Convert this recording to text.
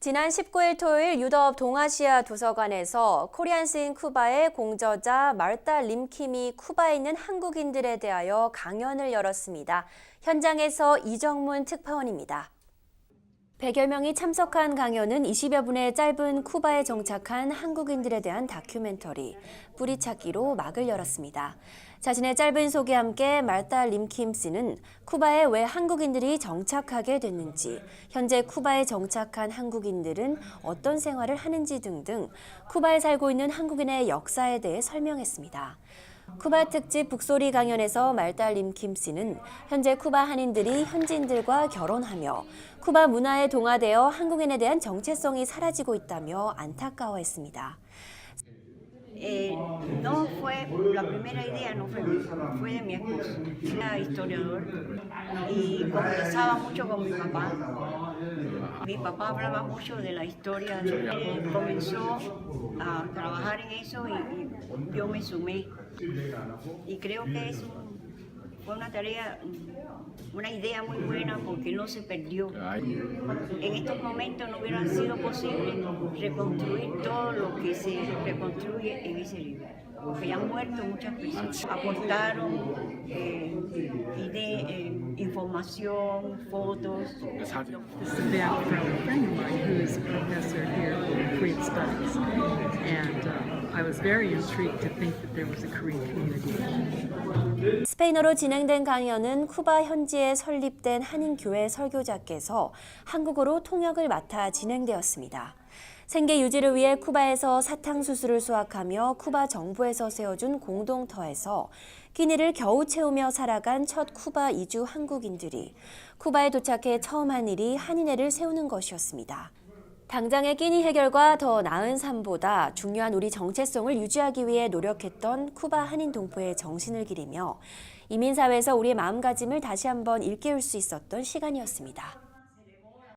지난 19일 토요일 유럽 동아시아 도서관에서 코리안스인 쿠바의 공저자 마르타 림킴이 쿠바에 있는 한국인들에 대하여 강연을 열었습니다. 현장에서 이정문 특파원입니다. 100여 명이 참석한 강연은 20여 분의 짧은 쿠바에 정착한 한국인들에 대한 다큐멘터리 뿌리 찾기로 막을 열었습니다. 자신의 짧은 소개와 함께 말타 림킴 씨는 쿠바에 왜 한국인들이 정착하게 됐는지, 현재 쿠바에 정착한 한국인들은 어떤 생활을 하는지 등등 쿠바에 살고 있는 한국인의 역사에 대해 설명했습니다. 쿠바 특집 북소리 강연에서 말달 림킴 씨는 현재 쿠바 한인들이 현지인들과 결혼하며 쿠바 문화에 동화되어 한국인에 대한 정체성이 사라지고 있다며 안타까워했습니다. Eh, no fue, la primera idea no fue fue de mi esposo. Era historiador y conversaba mucho con mi papá. Mi papá hablaba mucho de la historia, comenzó a trabajar en eso y, y yo me sumé. Y creo que es un- fue una tarea, una idea muy buena porque no se perdió. En estos momentos no hubiera sido posible reconstruir todo lo que se reconstruye en ese libro, porque ya han muerto muchas personas. Aportaron eh, ide- eh, información, fotos. This is back from a friend of mine who is a professor here in Korean Studies. And uh, I was very intrigued to think that there was a Korean community. 스페인어로 진행된 강연은 쿠바 현지에 설립된 한인교회 설교자께서 한국어로 통역을 맡아 진행되었습니다. 생계 유지를 위해 쿠바에서 사탕수수를 수확하며 쿠바 정부에서 세워준 공동터에서 끼니를 겨우 채우며 살아간 첫 쿠바 이주 한국인들이 쿠바에 도착해 처음 한 일이 한인회를 세우는 것이었습니다. 당장의 끼니 해결과 더 나은 삶보다 중요한 우리 정체성을 유지하기 위해 노력했던 쿠바 한인 동포의 정신을 기리며 이민사회에서 우리의 마음가짐을 다시 한번 일깨울 수 있었던 시간이었습니다.